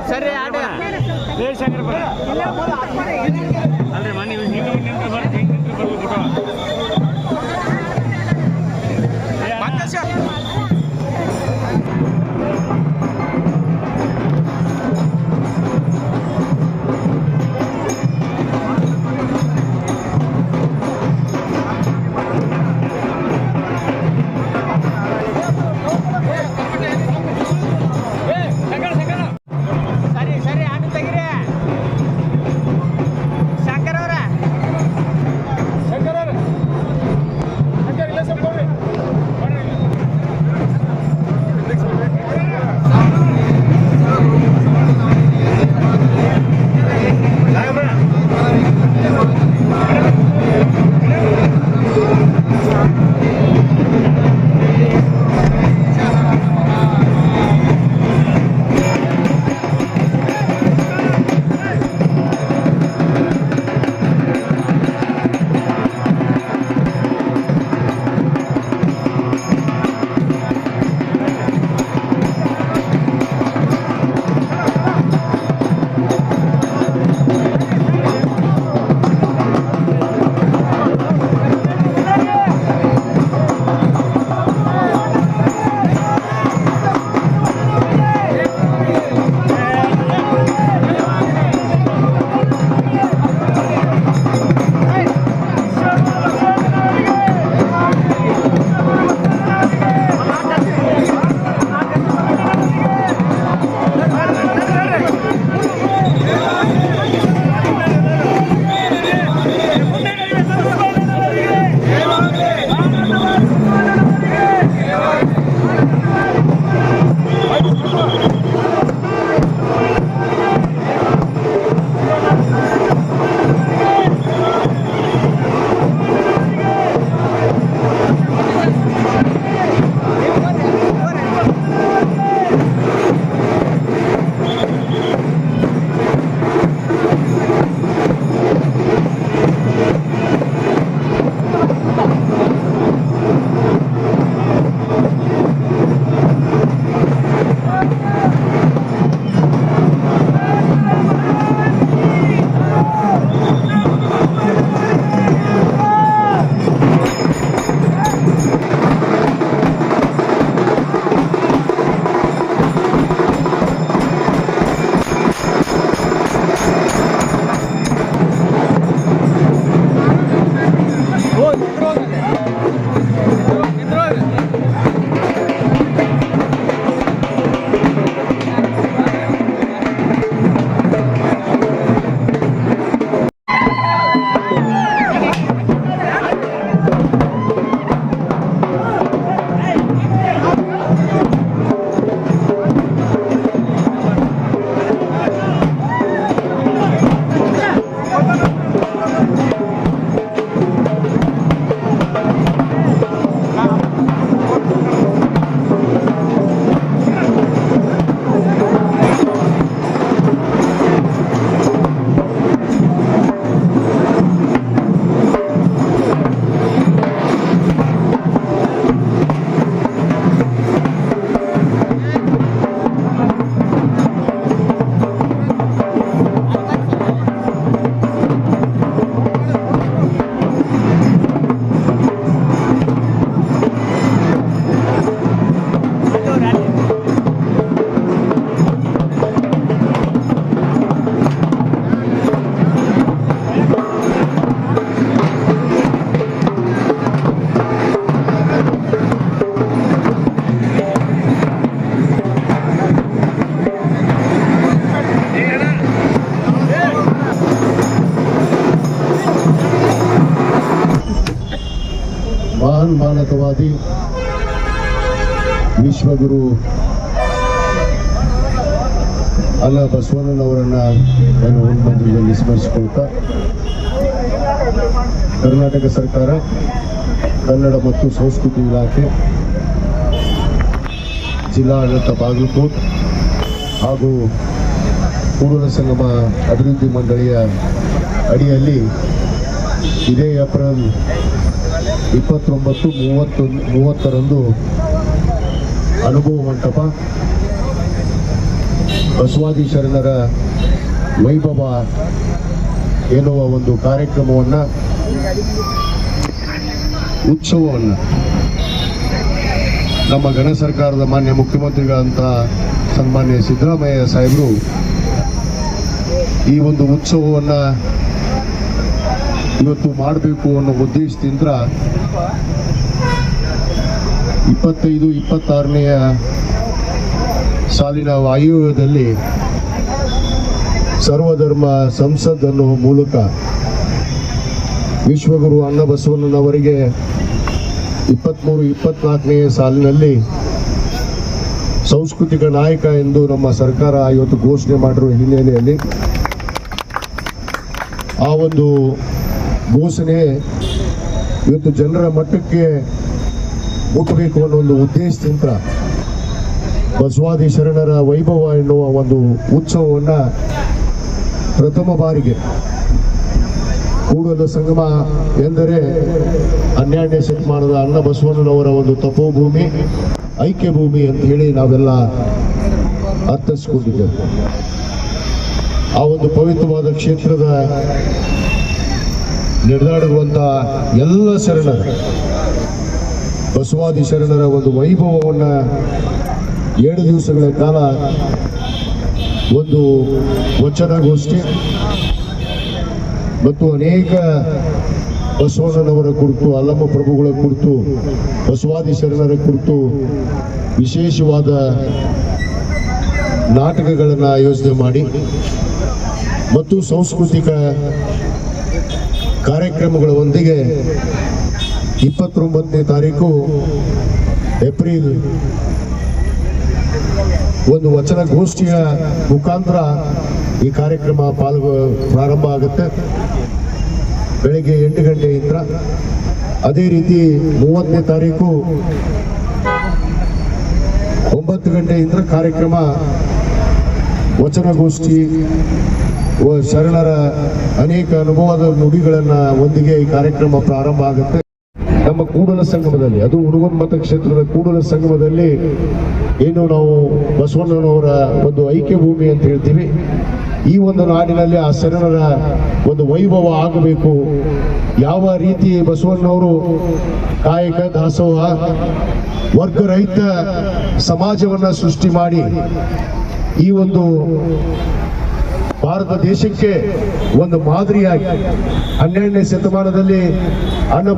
ಸರ ಆಡ ಮಹಾನ್ ಮಾನವವಾದಿ ವಿಶ್ವಗುರು ಅಲ್ಲ ಬಸವಣ್ಣನವರನ್ನ ನಾನು ಮಂದಿರದಲ್ಲಿ ಸ್ಮರಿಸಿಕೊಳ್ತಾ, ಕರ್ನಾಟಕ ಸರ್ಕಾರ, ಕನ್ನಡ ಮತ್ತು ಸಂಸ್ಕೃತಿ ಇಲಾಖೆ, ಜಿಲ್ಲಾಡಳಿತ ಬಾಗಲಕೋಟ್ ಹಾಗೂ ಕೂಡಲ ಸಂಗಮ ಅಭಿವೃದ್ಧಿ ಮಂಡಳಿಯ ಅಡಿಯಲ್ಲಿ ಇದೇ ಏಪ್ರಿಲ್ ಇಪ್ಪತ್ತೊಂಬತ್ತು, ಮೂವತ್ತು, ಮೂವತ್ತರಂದು ಅನುಭವ ಮಂಟಪ ಬಸವಾದಿ ಶರಣರ ವೈಭವ ಎನ್ನುವ ಒಂದು ಕಾರ್ಯಕ್ರಮವನ್ನು, ಉತ್ಸವವನ್ನು ನಮ್ಮ ಗಣ ಸರ್ಕಾರದ ಮಾನ್ಯ ಮುಖ್ಯಮಂತ್ರಿಗಳಂತ ಸನ್ಮಾನ್ಯ ಸಿದ್ದರಾಮಯ್ಯ ಸಾಹೇಬರು ಈ ಒಂದು ಉತ್ಸವವನ್ನು ಇವತ್ತು ಮಾಡಬೇಕು ಅನ್ನೋ ಉದ್ದೇಶದಿಂದ ಇಪ್ಪತ್ತೈದು ಇಪ್ಪತ್ತಾರನೆಯ ಸಾಲಿನ ವಾಯುವ್ಯದಲ್ಲಿ ಸರ್ವಧರ್ಮ ಸಂಸದ್ ಅನ್ನುವ ಮೂಲಕ ವಿಶ್ವಗುರು ಅನ್ನಬಸವಣ್ಣನವರಿಗೆ ಇಪ್ಪತ್ತ್ಮೂರು ಇಪ್ಪತ್ನಾಲ್ಕನೆಯ ಸಾಲಿನಲ್ಲಿ ಸಾಂಸ್ಕೃತಿಕ ನಾಯಕ ಎಂದು ನಮ್ಮ ಸರ್ಕಾರ ಇವತ್ತು ಘೋಷಣೆ ಮಾಡಿರುವ ಹಿನ್ನೆಲೆಯಲ್ಲಿ ಆ ಒಂದು ಘೋಷಣೆ ಇವತ್ತು ಜನರ ಮಟ್ಟಕ್ಕೆ ಮುಟ್ಟಬೇಕು ಅನ್ನೋ ಒಂದು ಉದ್ದೇಶದಿಂದ ಬಸವಾದಿ ಶರಣರ ವೈಭವ ಎನ್ನುವ ಒಂದು ಉತ್ಸವವನ್ನು ಪ್ರಥಮ ಬಾರಿಗೆ ಕೂಡಲ ಸಂಗಮ ಎಂದರೆ ಹನ್ನೆರಡನೇ ಶತಮಾನದ ಅಣ್ಣ ಬಸವಣ್ಣನವರ ಒಂದು ತಪೋಭೂಮಿ, ಐಕ್ಯ ಭೂಮಿ ಅಂತ ಹೇಳಿ ನಾವೆಲ್ಲ ಅರ್ಥಿಸ್ಕೊಂಡಿದ್ದೇವೆ. ಆ ಒಂದು ಪವಿತ್ರವಾದ ಕ್ಷೇತ್ರದ ನಡೆದಾಡುವಂಥ ಎಲ್ಲ ಶರಣರ, ಬಸವಾದಿ ಶರಣರ ಒಂದು ವೈಭವವನ್ನು ಏಳು ದಿವಸಗಳ ಕಾಲ ಒಂದು ವಚನಗೋಷ್ಠಿ ಮತ್ತು ಅನೇಕ ಬಸವಣ್ಣನವರ ಕುರಿತು, ಅಲ್ಲಮ್ಮ ಪ್ರಭುಗಳ ಕುರಿತು, ಬಸವಾದಿ ಶರಣರ ಕುರಿತು ವಿಶೇಷವಾದ ನಾಟಕಗಳನ್ನು ಆಯೋಜನೆ ಮಾಡಿ ಮತ್ತು ಸಾಂಸ್ಕೃತಿಕ ಕಾರ್ಯಕ್ರಮಗಳ ಒಂದಿಗೆ ಇಪ್ಪತ್ತೊಂಬತ್ತನೇ ತಾರೀಕು, ಏಪ್ರಿಲ್ ಒಂದು ವಚನಗೋಷ್ಠಿಯ ಮುಖಾಂತರ ಈ ಕಾರ್ಯಕ್ರಮ ಪಾಲ್ಗೊ, ಪ್ರಾರಂಭ ಆಗುತ್ತೆ. ಬೆಳಗ್ಗೆ ಎಂಟು ಗಂಟೆಯಿಂದ ಅದೇ ರೀತಿ ಮೂವತ್ತನೇ ತಾರೀಕು ಒಂಬತ್ತು ಗಂಟೆಯಿಂದ ಕಾರ್ಯಕ್ರಮ ವಚನಗೋಷ್ಠಿ ಶರಣರ ಅನೇಕ ಅನುಭವದ ನುಡಿಗಳನ್ನು ಒಂದಿಗೆ ಈ ಕಾರ್ಯಕ್ರಮ ಪ್ರಾರಂಭ ಆಗುತ್ತೆ. ನಮ್ಮ ಕೂಡಲ ಸಂಗಮದಲ್ಲಿ, ಅದು ಹುಡುಗನ ಮತಕ್ಷೇತ್ರದ ಕೂಡಲ ಸಂಗಮದಲ್ಲಿ ಏನು ನಾವು ಬಸವಣ್ಣನವರ ಒಂದು ಐಕ್ಯ ಭೂಮಿ ಅಂತ ಹೇಳ್ತೀವಿ. ಈ ಒಂದು ನಾಡಿನಲ್ಲಿ ಆ ಶರಣರ ಒಂದು ವೈಭವ ಆಗಬೇಕು. ಯಾವ ರೀತಿ ಬಸವಣ್ಣವರು ಕಾಯಕ, ದಾಸೋಹ ವರ್ಗ ರಹಿತ ಸಮಾಜವನ್ನ ಸೃಷ್ಟಿ ಮಾಡಿ ಈ ಒಂದು ಭಾರತ ದೇಶಕ್ಕೆ ಒಂದು ಮಾದರಿಯಾಗಿ ಹನ್ನೆರಡನೇ ಶತಮಾನದಲ್ಲಿ ಅಣ್ಣ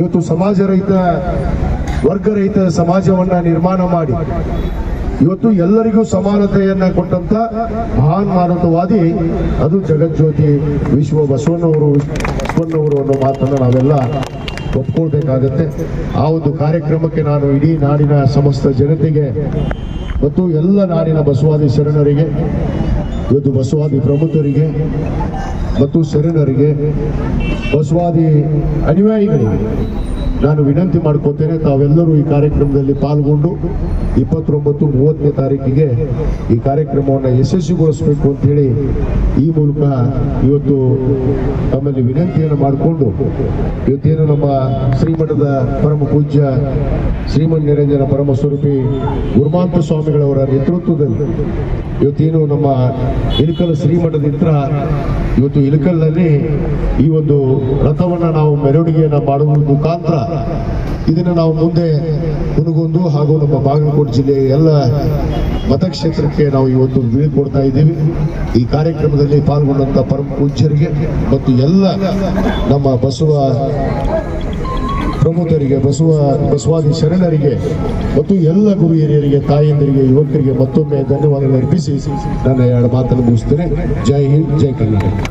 ಇವತ್ತು ಸಮಾಜ ರಹಿತ ವರ್ಗರಹಿತ ಸಮಾಜವನ್ನ ನಿರ್ಮಾಣ ಮಾಡಿ, ಇವತ್ತು ಎಲ್ಲರಿಗೂ ಸಮಾನತೆಯನ್ನ ಕೊಟ್ಟಂತ ಮಹಾನ್ ಮಾನವವಾದಿ ಅದು ಜಗಜ್ಯೋತಿ ವಿಶ್ವ ಬಸವಣ್ಣವರು ಬಸವಣ್ಣವರು ಅನ್ನೋ ಮಾತನ್ನ ನಾವೆಲ್ಲ ಒಪ್ಕೊಳ್ಬೇಕಾಗತ್ತೆ. ಆ ಒಂದು ಕಾರ್ಯಕ್ರಮಕ್ಕೆ ನಾನು ಇಡೀ ನಾಡಿನ ಸಮಸ್ತ ಜನತೆಗೆ ಮತ್ತು ಎಲ್ಲ ನಾಡಿನ ಬಸವಾದಿ ಶರಣರಿಗೆ ಇವತ್ತು ಬಸವಾದಿ ಪ್ರಮುಖರಿಗೆ ಮತ್ತು ಶರಣರಿಗೆ ಬಸವಾದಿ ಅನುಯಾಯಿಗಳಿಗೆ ನಾನು ವಿನಂತಿ ಮಾಡ್ಕೋತೇನೆ ತಾವೆಲ್ಲರೂ ಈ ಕಾರ್ಯಕ್ರಮದಲ್ಲಿ ಪಾಲ್ಗೊಂಡು ಇಪ್ಪತ್ತೊಂಬತ್ತು, ಮೂವತ್ತನೇ ತಾರೀಕಿಗೆ ಈ ಕಾರ್ಯಕ್ರಮವನ್ನು ಯಶಸ್ವಿಗೊಳಿಸಬೇಕು ಅಂತ ಹೇಳಿ ಈ ಮೂಲಕ ಇವತ್ತು ತಮ್ಮಲ್ಲಿ ವಿನಂತಿಯನ್ನು ಮಾಡಿಕೊಂಡು ಇವತ್ತೇನು ನಮ್ಮ ಶ್ರೀಮಠದ ಪರಮ ಪೂಜ್ಯ ಶ್ರೀಮನ್ ನಿರಂಜನ ಪರಮ ಸ್ವರೂಪಿ ಗುರುಮಾಂತ ಸ್ವಾಮಿಗಳವರ ನೇತೃತ್ವದಲ್ಲಿ ಇವತ್ತೇನು ನಮ್ಮ ಇಳಕಲ್ ಶ್ರೀಮಠದಿಂದ ಇವತ್ತು ಇಳಕಲ್ನಲ್ಲಿ ಈ ಒಂದು ರಥವನ್ನು ನಾವು ಮೆರವಣಿಗೆಯನ್ನು ಮಾಡುವ ಮುಖಾಂತರ ಇದನ್ನು ನಾವು ಮುಂದೆ ಹುನಗೊಂದು ಹಾಗೂ ನಮ್ಮ ಬಾಗಲಕೋಟೆ ಜಿಲ್ಲೆಯ ಎಲ್ಲ ಮತಕ್ಷೇತ್ರಕ್ಕೆ ನಾವು ಇವತ್ತು ಬೀಳ್ಕೊಡ್ತಾ ಇದ್ದೀವಿ. ಈ ಕಾರ್ಯಕ್ರಮದಲ್ಲಿ ಪಾಲ್ಗೊಂಡಂತ ಪರಮ ಪೂಜ್ಯರಿಗೆ ಮತ್ತು ಎಲ್ಲ ನಮ್ಮ ಬಸವ ಪ್ರಮುಖರಿಗೆ ಬಸವ ಬಸವಾದಿ ಶರಣರಿಗೆ ಮತ್ತು ಎಲ್ಲ ಗುರು ಹಿರಿಯರಿಗೆ, ತಾಯಂದಿರಿಗೆ, ಯುವಕರಿಗೆ ಮತ್ತೊಮ್ಮೆ ಧನ್ಯವಾದಗಳು ಅರ್ಪಿಸಿ ನನ್ನ ಎರಡು ಮಾತನ್ನು ಮುಗಿಸ್ತೇನೆ. ಜೈ ಹಿಂದ್, ಜೈ ಕರ್ನಾಟಕ.